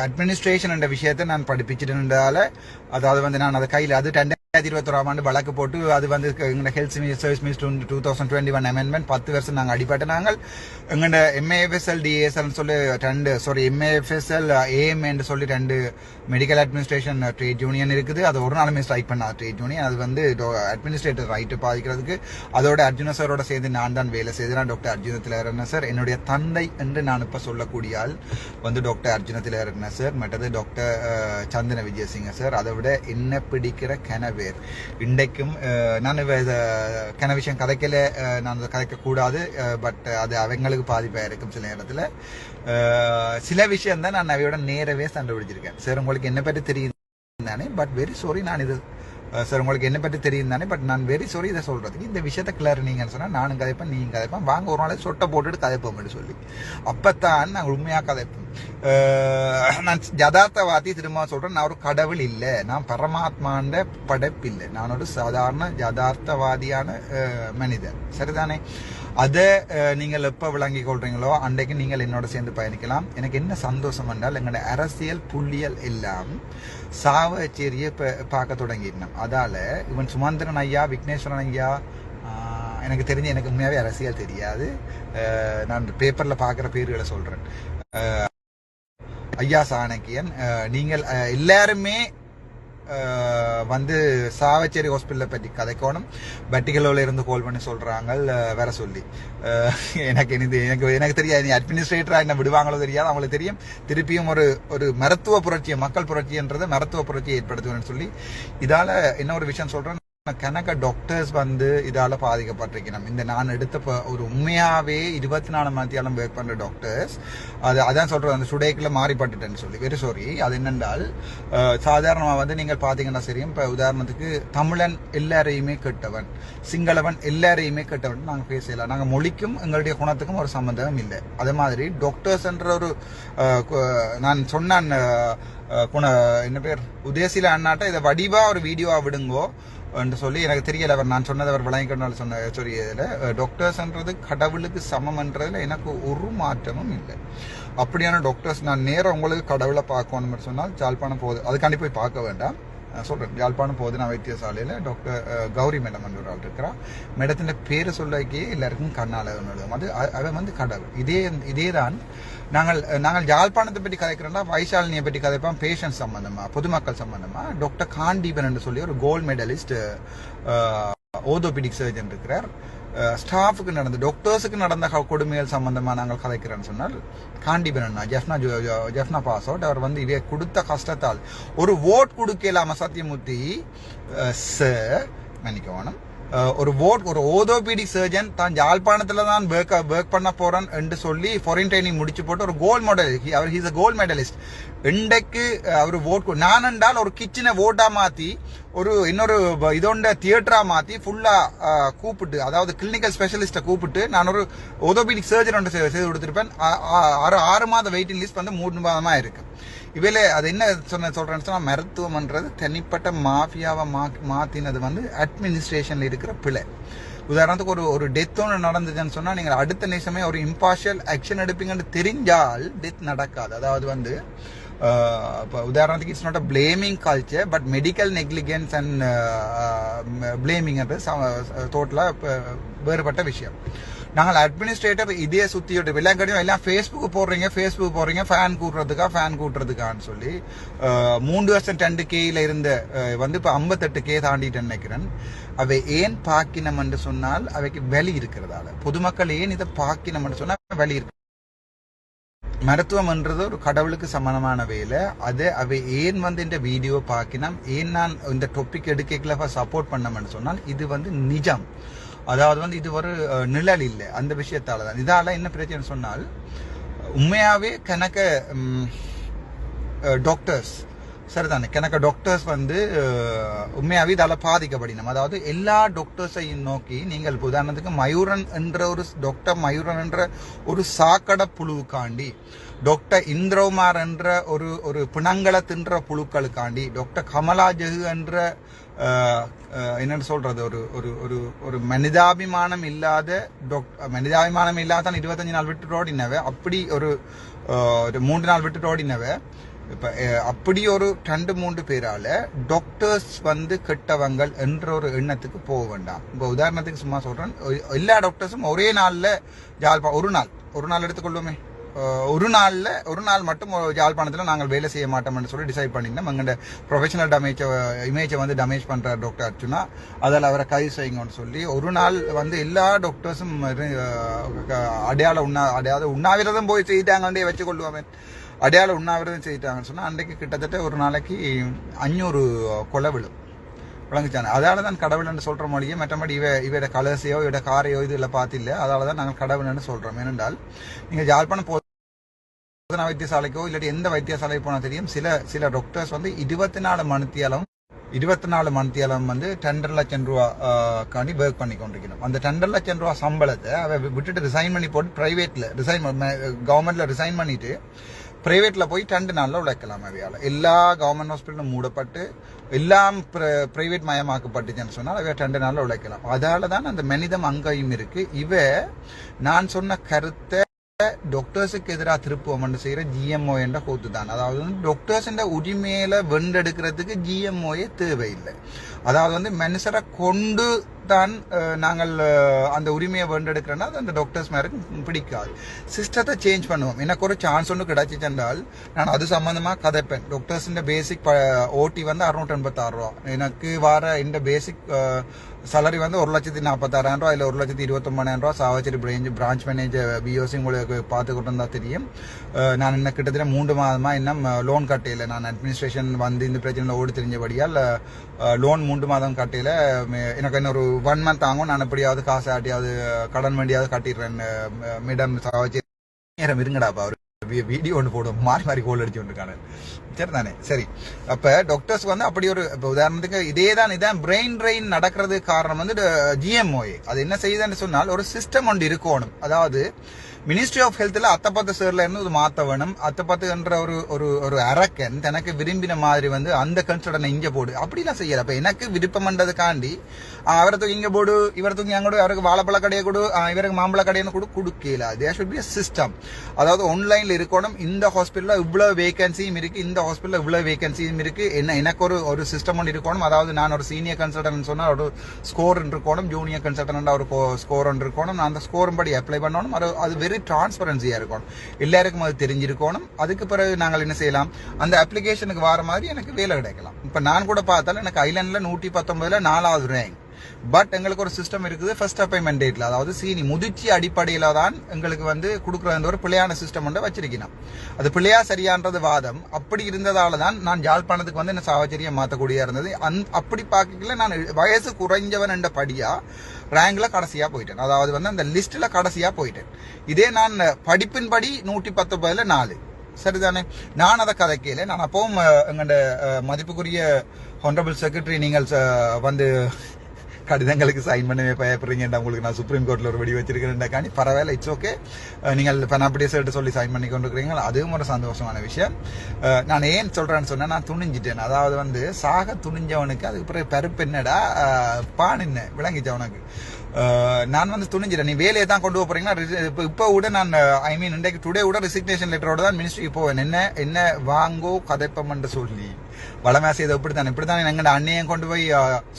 அட்மினிஸ்ட்ரேஷன் என்ற விஷயத்தை நான் படிப்பிச்சிருந்தால அதாவது வந்து நான் அதை கையில் அது ரெண்டாயிரத்தி இருபத்தொராம் ஆண்டு வழக்கு போட்டு அது வந்து எங்களோட health service minister two thousand twenty one amendment பத்து வருஷம் நாங்கள் அடிபட்டு நாங்கள் எங்களோட எம்ஏஎஃப்எஸ்எல் டிஎஸ்எல் சொல்லி ரெண்டு சாரி எம்ஏஎஃப்எஸ்எல் ஏஎம் என்று சொல்லி ரெண்டு மெடிக்கல் அட்மினிஸ்ட்ரேஷன் ட்ரேட் யூனியன் இருக்குது. அது ஒரு நாளுமே ஸ்ட்ரைக் பண்ண ட்ரேட் யூனியன் அது வந்து அட்மினிஸ்ட்ரேட்டர் ரைட்டு பாதிக்கிறதுக்கு. அதோட அர்ஜுன சாரோட சேர்ந்து நான் தான் வேலை செய்தேன் டாக்டர் அர்ஜுன திலகரண்ண சார் என்னுடைய தந்தை என்று நான் இப்போ சொல்லக்கூடிய ஆள் வந்து டாக்டர் அர்ஜுன திலகரண்ண சார் மற்றது டாக்டர் சந்திர விஜயசிங்க சார் அதை விட என்ன பிடிக்கிற பேர் இன்றைக்கும் நான் கன விஷயம் கதைக்கல நான் அதை கதைக்க கூடாது பட் அது அவங்களுக்கு பாதிப்பாக இருக்கும் சில நேரத்துல. சில விஷயம் தான் நான் அவையோட நேரவே சண்டை பிடிச்சிருக்கேன். சார் உங்களுக்கு என்ன பற்றி தெரியும் தானே பட் வெரி சாரி நான் இது சார் உங்களுக்கு என்ன பற்றி தெரியும் தானே பட் நான் வெரி சாரி இதை சொல்றதுக்கு. இந்த விஷயத்தை கிளர் நீங்கன்னு சொன்னால் நானும் கதைப்பேன் நீங்க கதைப்பேன். வாங்க ஒரு நாளைக்கு சொட்டை போட்டுட்டு கதைப்போம்னு சொல்லி. அப்பத்தான் நான் உண்மையாக கதைப்போம் நான் யதார்த்தவாதி திரும்ப சொல்றேன். நான் ஒரு கடவுள் இல்லை. நான் பரமாத்மாண்ட படைப்பு இல்லை. நான் ஒரு சாதாரண யதார்த்தவாதியான மனிதன். சரிதானே? அதை நீங்கள் எப்போ விளங்கி கொள்றீங்களோ அன்றைக்கு நீங்கள் என்னோட சேர்ந்து பயணிக்கலாம். எனக்கு என்ன சந்தோஷம் என்றால் எங்களோட அரசியல் புள்ளியல் எல்லாம் சாவச்சேரியை பார்க்க தொடங்கிடணும் அதால இவன் சுமந்திரன் ஐயா விக்னேஸ்வரன் ஐயா எனக்கு தெரிஞ்சு எனக்கு உண்மையாவே அரசியல் தெரியாது. நான் பேப்பர்ல பார்க்குற பேர்களை சொல்றேன். ஐயா சாணக்கியன் நீங்கள் எல்லாருமே வந்து சாவச்சேரி ஹாஸ்பிட்டலை பற்றி கதைக்கணும். பட்டிகளோல இருந்து கால் பண்ணி சொல்றாங்க வேற சொல்லி. எனக்கு இது எனக்கு எனக்கு தெரியாது. நீ அட்மினிஸ்ட்ரேட்டரா என்ன விடுவாங்களோ தெரியாது. அவங்களுக்கு தெரியும். திருப்பியும் ஒரு ஒரு மருத்துவ புரட்சியை மக்கள் புரட்சின்றதை மருத்துவ புரட்சியை ஏற்படுத்துவேன்னு சொல்லி. இதால் என்ன ஒரு விஷயம் சொல்கிறேன் கணக்க டாக்டர்ஸ் வந்து இதால பாதிக்கப்பட்டிருக்கணும். இந்த நான் எடுத்த ப- ஒரு உண்மையாவே இருபத்தி நாலு மணித்தியாலம் ஒர்க் பண்ற டாக்டர்ஸ் அது அதான் சொல்றது அந்த சுடேக்கில் மாறிப்பட்டுட்டேன்னு சொல்லி. வெரி சாரி அது என்னென்றால் சாதாரணமாக சாதாரணமா வந்து நீங்கள் பாத்தீங்கன்னா சரியும் இப்ப உதாரணத்துக்கு தமிழன் எல்லாரையுமே கெட்டவன் சிங்களவன் எல்லாரையுமே கெட்டவன் நாங்க பேசல நாங்க மொழிக்கும் எங்களுடைய குணத்துக்கும் ஒரு சம்பந்தம் இல்லை. அதே மாதிரி டாக்டர்ஸ்ன்ற ஒரு நான் சொன்ன குண என்ன பேர் உதேசில அண்ணாட்ட இதை வடிவா ஒரு வீடியோவா விடுங்கோ. என்று சொல்லி எனக்கு தெரியல அவர் நான் சொன்னது அவர் விளங்கிக்கணும் சொன்ன சொல்லி இதில் டாக்டர்ஸ்ன்றது கடவுளுக்கு சமம்ன்றதுல எனக்கு ஒரு மாற்றமும் இல்லை. அப்படியான டாக்டர்ஸ் நான் நேரம் உங்களுக்கு கடவுளை பார்க்கணும்னு சொன்னால் ஜாழ்ப்பாணம் போகுது அதுக்காண்டி போய் பார்க்க வேண்டாம். சொல்கிறேன் சொல்றேன் யாழ்ப்பாணம் போதுனா வைத்தியசாலையில் டாக்டர் கௌரி மேடம் என்ற ஒரு ஆள் இருக்கிறா மேடத்தின் பேரை சொல்லக்கே எல்லாருக்கும் கண்ணால் அது அவன் வந்து கடவுள். இதே இதே தான் நாங்கள் நாங்கள் யாழ்ப்பாணத்தை பற்றி கதைக்கிறோம்னா வைசாலினியை பற்றி கதைப்போம் பேஷண்ட் சம்பந்தமா பொதுமக்கள் சம்பந்தமா. டாக்டர் காண்டீபன் என்று சொல்லி ஒரு கோல்டு மெடலிஸ்ட் ஓதோபிடிக் சர்ஜன் இருக்கிறார். ஸ்டாஃபுக்கு நடந்த டாக்டர்ஸுக்கு நடந்த கொடுமைகள் சம்பந்தமா நாங்கள் கதைக்கிறோன்னு சொன்னால் காண்டிபன் அண்ணா ஜெஃப்னா ஜோ- ஜோ- ஜெஃப்னா பாஸ் அவுட் அவர் வந்து இவைய கொடுத்த கஷ்டத்தால் ஒரு ஓட் கொடுக்கலாம சத்தியமூர்த்தி? சார் மன்னிக்கணும் ஒரு ஓட் ஒரு ஓதோபீடிக் சர்ஜன் தான் யாழ்ப்பாணத்தில் தான் ஒர்க் ஒர்க் பண்ண போறான் என்று சொல்லி ஃபாரின் ட்ரைனிங் முடிச்சு போட்டு ஒரு கோல்டு மெடல் அவர் ஹீஸ் அ கோல்டு மெடலிஸ்ட் இன்றைக்கு அவர் ஓட் நான் என்றால் ஒரு கிச்சனை ஓட்டா மாத்தி ஒரு இன்னொரு இதோண்ட தியேட்டரா மாத்தி ஃபுல்லா கூப்பிட்டு அதாவது கிளினிக்கல் ஸ்பெஷலிஸ்ட கூப்பிட்டு நான் ஒரு ஓதோபீடிக் சர்ஜன் ஒன்று செய்து கொடுத்துருப்பேன். ஆறு ஆறு மாத வெயிட்டிங் லிஸ்ட் வந்து மூணு மாதமா இருக்கு. இவையிலே அது என்ன சொன்ன சொல்றேன்னு சொன்னா மருத்துவம்ன்றது தனிப்பட்ட மாஃபியாவை மா மாத்தினது வந்து அட்மினிஸ்ட்ரேஷன்ல இருக்கிற பிழை. உதாரணத்துக்கு ஒரு ஒரு டெத் ஒன்று நடந்துச்சுன்னு சொன்னால் நீங்கள் அடுத்த நிமிஷமே ஒரு இம்பார்ஷியல் ஆக்ஷன் எடுப்பீங்கன்னு தெரிஞ்சால் டெத் நடக்காது. அதாவது வந்து இப்போ உதாரணத்துக்கு it's not a blaming culture but medical negligence and பிளேமிங்ன்றது டோட்டலாக வேறுபட்ட விஷயம். நாங்கள் அட்மினிஸ்ட்ரேட்டர் இதே சுத்தியோட விலங்கடியும் எல்லாம் ஃபேஸ்புக் போடுறீங்க ஃபேஸ்புக் போடுறீங்க ஃபேன் கூட்டுறதுக்கா ஃபேன் கூட்டுறதுக்கான்னு சொல்லி மூன்று வருஷம் ரெண்டு கேயில இருந்த வந்து இப்போ ஐம்பத்தெட்டு கே தாண்டிட்டு நினைக்கிறேன். அவை ஏன் பாக்கினம் என்று சொன்னால் அவைக்கு வெளி இருக்கிறதால. பொதுமக்கள் ஏன் இதை பாக்கினம் என்று சொன்னால் வெளி இருக்கு. மருத்துவம்ன்றது ஒரு கடவுளுக்கு சமானமான வேலை. அது அவை ஏன் வந்து இந்த வீடியோ பார்க்கினோம் ஏன் நான் இந்த டாபிக் எடுக்கல சப்போர்ட் பண்ணமென்னு சொன்னால் இது வந்து நிஜம். அதாவது வந்து இது ஒரு நிழல் இல்லை. அந்த விஷயத்தால தான் இதால என்ன பிரச்சனை சொன்னால் உண்மையாவே கணக்க டாக்டர்ஸ் சரிதானே? கணக்க டாக்டர்ஸ் வந்து உண்மையாகவே உண்மையாவே இதால பாதிக்கப்படினோம் அதாவது எல்லா டாக்டர்ஸையும் நோக்கி நீங்கள் உதாரணத்துக்கு மயூரன் என்ற ஒரு டாக்டர் மயூரன் என்ற ஒரு சாக்கடை புழுவுக்காண்டி டாக்டர் இந்திரகுமார் என்ற ஒரு ஒரு பிணங்களை தின்ற புழுக்களுக்காண்டி டாக்டர் கமலா ஜெகு என்ற என்னன்னு சொல்றது? ஒரு ஒரு ஒரு ஒரு மனிதாபிமானம் இல்லாத டாக்டர் மனிதாபிமானம் இல்லாத இருபத்தஞ்சு நாள் விட்டு ஓடினவ அப்படி ஒரு ஒரு மூன்று நாள் விட்டு ஓடினவ இப்ப அப்படி ஒரு ரெண்டு மூன்று பேரால டாக்டர்ஸ் வந்து கெட்டவங்கள் என்ற ஒரு எண்ணத்துக்கு போக வேண்டாம். இப்போ உதாரணத்துக்கு சும்மா சொல்றேன் எல்லா டாக்டர்ஸும் ஒரே நாள்ல ஜாழ்பா ஒரு நாள் ஒரு நாள் எடுத்துக்கொள்வோமே ஒரு நாளில் ஒரு நாள் மட்டும் ஜாழ்ப்பாணத்தில் நாங்கள் வேலை செய்ய மாட்டோம்னு சொல்லி டிசைட் பண்ணிருந்தோம் எங்கள்ட ப்ரொஃபஷனல் டேமேஜை இமேஜை வந்து டேமேஜ் பண்ணுற டாக்டர் அர்ச்சுனா அதில் அவரை கைது செய்யுங்கன்னு சொல்லி ஒரு நாள் வந்து எல்லா டாக்டர்ஸும் அடையாள உண்ணா அடையாத உண்ணாவிரதம் போய் செய்யிட்டாங்கன்னே வச்சு கொள்ளுவாங்க அடையாள உண்ணாவிரதம் செய்யிட்டாங்கன்னு சொன்னால் அன்றைக்கு கிட்டத்தட்ட ஒரு நாளைக்கு அஞ்சூறு கொலை விழும். விளங்குச்சான? அதால தான் கடவுள்னு சொல்ற மொழியே மற்றபடி இவ இவட கலர்ஸையோ இவட காரையோ இது இதில் பார்த்து பார்த்தில்ல. அதால தான் நாங்கள் கடவுள்னு சொல்றோம். ஏனென்றால் நீங்க ஜாழ்ப்பாணம் போதனா வைத்தியசாலைக்கோ இல்லாட்டி எந்த வைத்தியசாலைக்கு போனா தெரியும். சில சில டாக்டர்ஸ் வந்து இருபத்தி நாலு மணித்தியாலம் இருபத்தி நாலு மணித்தியாலம் வந்து டெண்டர் லட்சம் ரூபாக்காண்டி ஒர்க் பண்ணி கொண்டிருக்கணும். அந்த டெண்டர் லட்சம் ரூபா சம்பளத்தை அவ விட்டுட்டு ரிசைன் பண்ணி போட்டு பிரைவேட்ல ரிசைன் கவர்மெண்ட்ல ரிசைன் பண்ணிட்டு பிரைவேட்ல போய் ரெண்டு நாளில் உழைக்கலாம் அவையால். எல்லா கவர்மெண்ட் ஹாஸ்பிட்டலும் மூடப்பட்டு எல்லாம் பிரைவேட் மயமாக்கப்பட்டுச்சுன்னு சொன்னால் அவைய ரெண்டு நாளில் உழைக்கலாம் அதால தான் அந்த மனிதம் அங்கேயும் இருக்கு. இவ நான் சொன்ன கருத்தை டாக்டர்ஸுக்கு எதிராக திருப்புவம் செய்கிற ஜிஎம்ஓ என்ற கூத்து தான். அதாவது வந்து டாக்டர்ஸின் உரிமையில வெண்டெடுக்கிறதுக்கு ஜிஎம்ஓயே தேவையில்லை. அதாவது வந்து மனுஷரை கொண்டு தான் நாங்கள் அந்த உரிமையை வேண்டெடுக்கிறோன்னா அது அந்த டாக்டர்ஸ் மேருக்கு பிடிக்காது. சிஸ்டத்தை சேஞ்ச் பண்ணுவோம். எனக்கு ஒரு சான்ஸ் ஒன்று கிடைச்சிச்சென்றால் நான் அது சம்மந்தமாக கதைப்பேன். டாக்டர்ஸ் பேசிக் ஓட்டி வந்து அறுநூற்றி எண்பத்தாறு ரூபா. எனக்கு வர இந்த பேசிக் சாலரி வந்து ஒரு லட்சத்தி நாற்பத்தாறாயிரம் ரூபா இல்லை ஒரு லட்சத்தி இருபத்தொம்பதாயிரம் ரூபா Chavakachcheri branch branch manager BOC உங்களுக்கு பார்த்துக்கிட்டு இருந்தால் தெரியும். நான் இன்னும் கிட்டத்தட்ட மூன்று மாதமாக இன்னும் லோன் கட்டையில் நான் அட்மினிஸ்ட்ரேஷன் வந்து இந்த பிரச்சனையில் ஓடி தெரிஞ்சபடியால் லோன் மூன்று மாதம் கட்டையில் எனக்கு இன்னொரு ஒன் மந்த் ஆகும். நான் எப்படியாவது காசு ஆட்டியாவது கடன் வேண்டியாவது கட்டிடுறேன் மேடம் சாவச்சேரி நேரம் இருங்கடாப்பா அவர். வீடியோ ஒன்று போடுவோம் மாறி மாறி கோல் அடிச்சு கொண்டிருக்காங்க. சரி தானே சரி. அப்போ டாக்டர்ஸ் வந்து அப்படி ஒரு இப்போ உதாரணத்துக்கு இதே தான் இதான் பிரெயின் ட்ரெயின் நடக்கிறது காரணம் வந்து ஜிஎம்ஓஏ அது என்ன செய்யுதுன்னு சொன்னால் ஒரு சிஸ்டம் ஒன்று இருக்கணும். அதாவது மினிஸ்ட்ரி ஆஃப் ஹெல்த்ல அத்தப்பத்து சேர்ல இருந்து இது மாத்த வேணும். அத்தப்பத்துன்ற ஒரு ஒரு ஒரு அரக்கன் தனக்கு விரும்பின மாதிரி வந்து அந்த கன்சல்டனை இங்க போடு. அப்படிலாம் செய்யல. அப்ப எனக்கு விருப்பம்ன்றதுக்காண்டி ஆஹ், அவரை தூக்கி இங்க போடு இவரை தூக்கி அங்க அவருக்கு வாழைப்பழ கடையை கொடு இவருக்கு மாம்பழ கடையை கொடு கொடுக்கல. தேர் ஷுட் பி சிஸ்டம் அதாவது ஆன்லைன்ல இருக்கணும். இந்த ஹாஸ்பிட்டலில் இவ்வளவு வேகன்சியும் இருக்கு. இந்த ஹாஸ்பிட்டலில் இவ்வளவு வேகன்சியும் இருக்கு. என்ன எனக்கு ஒரு ஒரு சிஸ்டம் ஒன்று இருக்கணும். அதாவது நான் ஒரு சீனியர் கன்சல்டன்ட் சொன்னா ஒரு ஸ்கோர் இருக்கணும். ஜூனியர் கன்சல்டன்ட் ஒரு ஸ்கோர் இருக்கணும். நான் அந்த ஸ்கோர் படி அப்ளை பண்ணணும். அது அது வெரி டிரான்ஸ்பரன்சியாக இருக்கணும். எல்லாருக்கும் அது தெரிஞ்சிருக்கணும். அதுக்கு பிறகு நாங்கள் என்ன செய்யலாம்? அந்த அப்ளிகேஷனுக்கு வர மாதிரி எனக்கு வேலை கிடைக்கலாம். இப்போ நான் கூட பார்த்தாலும் எனக்கு ஐலண்டில் நூற்றி பத்தொன்பதுல நாலாவது ரேங்க் பட் எங்களுக்கு ஒரு சிஸ்டம் இருக்குது ஃபர்ஸ்ட் அப்பாயின்மெண்ட் டேட்ல அதாவது சீனி முதிர்ச்சி அடிப்படையில தான் எங்களுக்கு வந்து கொடுக்குற அந்த ஒரு பிள்ளையான சிஸ்டம் ஒன்று வச்சிருக்கணும். அது பிள்ளையா சரியான்றது வாதம். அப்படி இருந்ததால தான் நான் யாழ்ப்பாணத்துக்கு வந்து என்ன சாவச்சரியம் மாற்றக்கூடியா இருந்தது. அந் அப்படி பார்க்கல நான் வயசு குறைஞ்சவன் என்ற படியா ரேங்க்ல கடைசியா போயிட்டேன். அதாவது வந்து அந்த லிஸ்ட்ல கடைசியா போயிட்டேன். இதே நான் படிப்பின்படி நூற்றி பத்தொன்பதுல நாலு. சரிதானே? நான் அதை கதைக்கல. நான் அப்பவும் அஹ், மதிப்புக்குரிய ஹானரபிள் செக்ரட்டரி நீங்கள் வந்து கடிதங்களுக்கு சைன் பண்ணவே பயப்படுறீங்கடா உங்களுக்கு நான் சுப்ரீம் கோர்ட்ல ஒரு வெடி வச்சிருக்கிறேன்டாக்காண்டி பரவாயில்ல இட்ஸ் ஓகே நீங்கள் பெனாப்பிடிய சேர்த்து சொல்லி சைன் பண்ணி கொண்டிருக்கிறீங்க அதுவும் ஒரு சந்தோஷமான விஷயம். நான் ஏன் சொல்றேன்னு சொன்னா நான் துணிஞ்சிட்டேன். அதாவது வந்து சாக துணிஞ்சவனுக்கு அதுக்கு பிறகு பருப்பு என்னடா? பான் என்ன? விளங்கிச்சு அவனுக்கு நான் வந்து துணிஞ்சிட்டேன். நீ வேலையை தான் கொண்டு போறீங்கன்னா இப்போ கூட நான் ஐ மீன் இன்றைக்கு டுடே கூட ரிசிக்னேஷன் லெட்டரோட தான் மினிஸ்ட்ரிக்கு போவேன். என்ன என்ன வாங்கோ கதைப்பம் சொல்லி. வளமே செய்த இப்படி தான் இப்படி தான் எங்கட அண்ணையும் கொண்டு போய்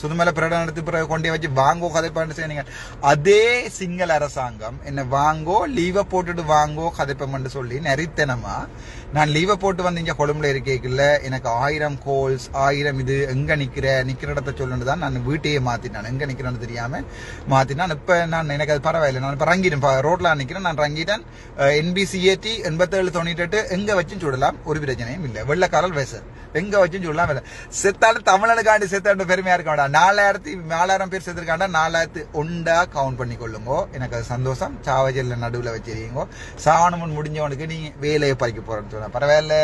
சுதுமல சுதுமலை பிரகடனம் எடுத்து பிறகு கொண்டு வச்சு வாங்கோ கதைப்பான்னு செய்யுங்க. அதே சிங்கள அரசாங்கம் என்ன வாங்கோ லீவை போட்டுட்டு வாங்கோ கதைப்பம்னு சொல்லி நெறித்தனமா நான் லீவை போட்டு வந்து இங்க கொழும்புல இருக்கேக்கில்ல எனக்கு ஆயிரம் கோல்ஸ் ஆயிரம் இது எங்க நிக்கிற நிக்கிற இடத்த சொல்லுன்னு தான் நான் வீட்டையே மாத்தினான் எங்க நிக்கிறேன்னு தெரியாம மாத்தினான் இப்ப நான் எனக்கு அது பரவாயில்லை. நான் இப்ப ரங்கிட்டேன் ரோட்டில் ரோட்ல நிக்கிறேன். நான் ரங்கிட்டேன். என்பிசிஏடி எண்பத்தேழு தொண்ணூற்றி எட்டு எங்க வச்சும் சுடலாம். ஒரு பிரச்சனையும் இல்லை. வெள்ளக்காரல் வேச. எங்க வச்சும் சுடலாம். வேலை செத்தாலும் தமிழனுக்காண்டி செத்தாண்டு பெருமையா இருக்க வேண்டாம் நாலாயிரத்தி நாலாயிரம் பேர் செத்துருக்காண்டா நாலாயிரத்து ஒண்டா கவுண்ட் பண்ணி கொள்ளுங்கோ எனக்கு அது சந்தோஷம். சாவஜல்ல நடுவில் வச்சிருக்கீங்க. சாவணமுன் முடிஞ்சவனுக்கு நீங்கள் வேலையை பறிக்க போறேன்னு சொன்ன பரவாயில்ல.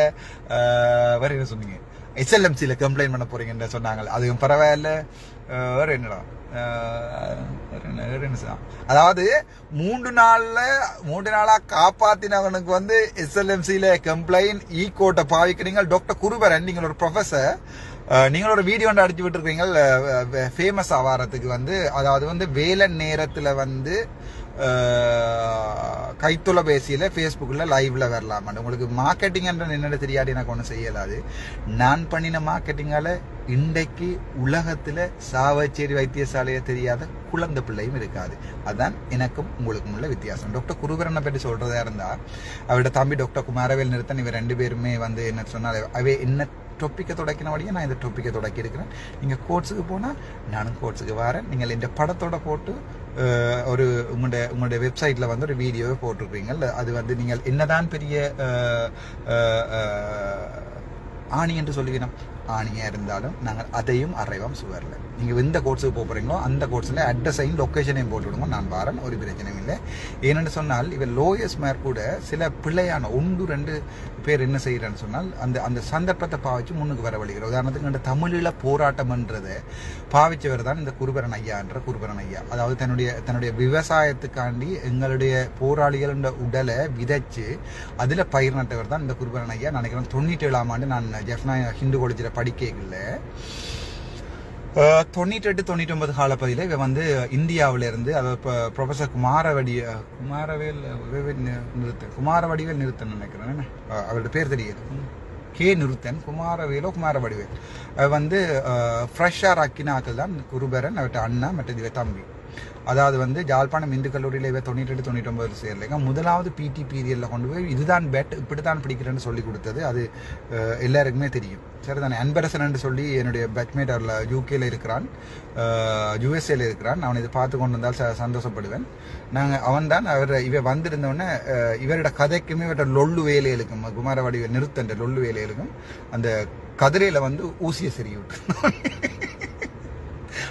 வேற என்ன சொன்னீங்க? எஸ்எல்எம்சியில கம்ப்ளைண்ட் பண்ண போறீங்கன்னு சொன்னாங்க அதுவும் பரவாயில்ல. வேற என்னடா? வேற என்ன என்ன அதாவது மூன்று நாள்ல மூன்று நாளா காப்பாத்தினவனுக்கு வந்து எஸ்எல்எம்சியில கம்ப்ளைண்ட் ஈ கோட்டை பாவிக்கிறீங்க டாக்டர் குருபரன் நீங்கள் ஒரு ப்ரொஃபஸர் நீங்கள் ஒரு வீடியோ ஒன்று அடிச்சு விட்டுருக்கீங்க ஃபேமஸ் ஆவாரத்துக்கு வந்து அதாவது வந்து வேலை நேரத்தில் வந்து கைத்தொலை பேசியில் ஃபேஸ்புக்கில் லைவ்ல வரலாம் உங்களுக்கு மார்க்கெட்டிங் என்ற என்னென்ன தெரியாது எனக்கு ஒன்றும் செய்யலாது நான் பண்ணின மார்க்கெட்டிங்கால் இன்றைக்கு உலகத்தில் சாவச்சேரி வைத்தியசாலையை தெரியாத குழந்தை பிள்ளையும் இருக்காது. அதுதான் எனக்கும் உங்களுக்கும் உள்ள வித்தியாசம். டாக்டர் குருபரனை பற்றி சொல்கிறதா இருந்தால் அவரோட தம்பி டாக்டர் குமாரவேல் நிறுத்தன் இவர் ரெண்டு பேருமே வந்து என்ன சொன்னால் அவை என்ன டொப்பிக்கை தொடக்கினபடியே நான் இந்த டொப்பிக்கை தொடக்கி இருக்கிறேன். நீங்கள் கோட்ஸுக்கு போனால் நானும் கோட்ஸுக்கு வரேன். நீங்கள் இந்த படத்தோட போட்டு ஒரு உங்களுடைய உங்களுடைய வெப்சைட்டில் வந்து ஒரு வீடியோவை போட்டிருக்கீங்க அது வந்து நீங்கள் என்னதான் பெரிய ஆணி என்று சொல்லுகிறோம். ஆணியாக இருந்தாலும் நாங்கள் அதையும் அறைவோம் சுவரில். நீங்கள் எந்த கோர்ஸுக்கு போக போகிறீங்களோ அந்த கோர்ஸில் அட்ரஸையும் லொக்கேஷனையும் போட்டு விடுங்க. நான் வரேன் ஒரு பிரச்சனையும் இல்லை. ஏனென்று சொன்னால் இவர் லோயஸ் மேர் கூட சில பிள்ளையான ஒன்று ரெண்டு பேர் என்ன செய்கிறான்னு சொன்னால் அந்த அந்த சந்தர்ப்பத்தை பாவிச்சு முன்னுக்கு வர உதாரணத்துக்கு இந்த தமிழீழ போராட்டம்ன்றதை பாவிச்சவர் தான் இந்த குருபரன் ஐயான்ற குருபரன் ஐயா. அதாவது தன்னுடைய தன்னுடைய விவசாயத்துக்காண்டி எங்களுடைய போராளிகளோட உடலை விதைச்சு அதில் பயிர் நட்டவர் தான் இந்த குருபரன் ஐயா. நினைக்கிறேன் தொண்ணூற்றி ஏழாம் ஆண்டு நான் ஜெஃப்னா ஹிந்து காலேஜில் படிக்கல தொண்ணூற்றி எட்டு தொண்ணூற்றி ஒன்பது காலப்பகுதியில் இவன் வந்து இந்தியாவில இருந்து அதாவது இப்போ ப்ரொஃபஸர் குமாரவடி குமாரவேல் வேவேல் நி- நிறுத்தன். குமாரவடிவேல் நிறுத்தன் நினைக்கிறேன். அவரோட பேர் தெரியாது. கே நிருத்தன் குமாரவேலோ குமாரவடிவேல். வந்து ஃப்ரெஷ்ஷாக அக்கினாக்கள் தான் குருபரன் அவர்கிட்ட அண்ணா மற்றது இவ தம்பி. அதாவது வந்து ஜாழ்ப்பாணம் இந்து கல்லூரியில் இவ தொண்ணூற்றி எட்டு தொண்ணூற்றி ஒன்பது சேர்லைங்க முதலாவது பிடி பீரியடில் கொண்டு போய் இதுதான் பெட் இப்படி தான் பிடிக்கிறேன்னு சொல்லி கொடுத்தது. அது எல்லாருக்குமே தெரியும். சரிதானே? அன்பரசன் சொல்லி என்னுடைய பேட்மேட் அவரில் யூகேல இருக்கிறான். யூஎஸ்ஏல இருக்கிறான். அவன் இதை பார்த்து கொண்டு வந்தால் ச- சந்தோஷப்படுவேன். நாங்கள் அவன் தான் அவர் இவ வந்திருந்தோடனே இவரோட கதைக்குமே இவரோட லொள்ளு வேலைகளுக்கும் குமாரவாடி நிறுத்தன்ற லொல்லு வேலையிலுக்கும் அந்த கதிரையில் வந்து ஊசியை சரி விட்டு.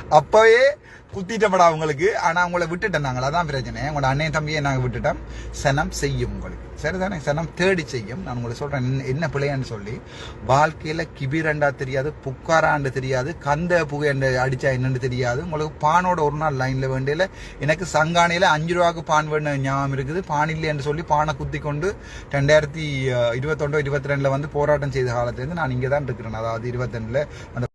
அப்பவே குத்திட்டப்படா உங்களுக்கு. ஆனா உங்களை விட்டுட்டேன் நாங்கள். அதான் பிரச்சனை. உங்களோட அண்ணன் தம்பியை நாங்கள் விட்டுட்டோம். சனம் செய்யும் உங்களுக்கு. சரிதானே? சனம் தேடி செய்யும். நான் உங்களுக்கு சொல்றேன். என்ன- என்ன பிள்ளையான்னு சொல்லி. வாழ்க்கையில கிபிரண்டா தெரியாது புக்காராண்டு தெரியாது கந்த புகை அடிச்சா என்னன்னு தெரியாது. உங்களுக்கு பானோட ஒரு நாள் லைன்ல வேண்டியில எனக்கு சங்கானையில அஞ்சு ரூபாவுக்கு பான் வேணும் ஞாபகம் இருக்குது. பான் இல்லைன்னு சொல்லி பானை குத்தி கொண்டு ரெண்டாயிரத்தி இருபத்தொண்டோ இருபத்தி ரெண்டுல வந்து போராட்டம் செய்த காலத்துலேருந்து நான் இங்கே தான் இருக்கிறேன். அதாவது இருபத்தி ரெண்டுல அந்த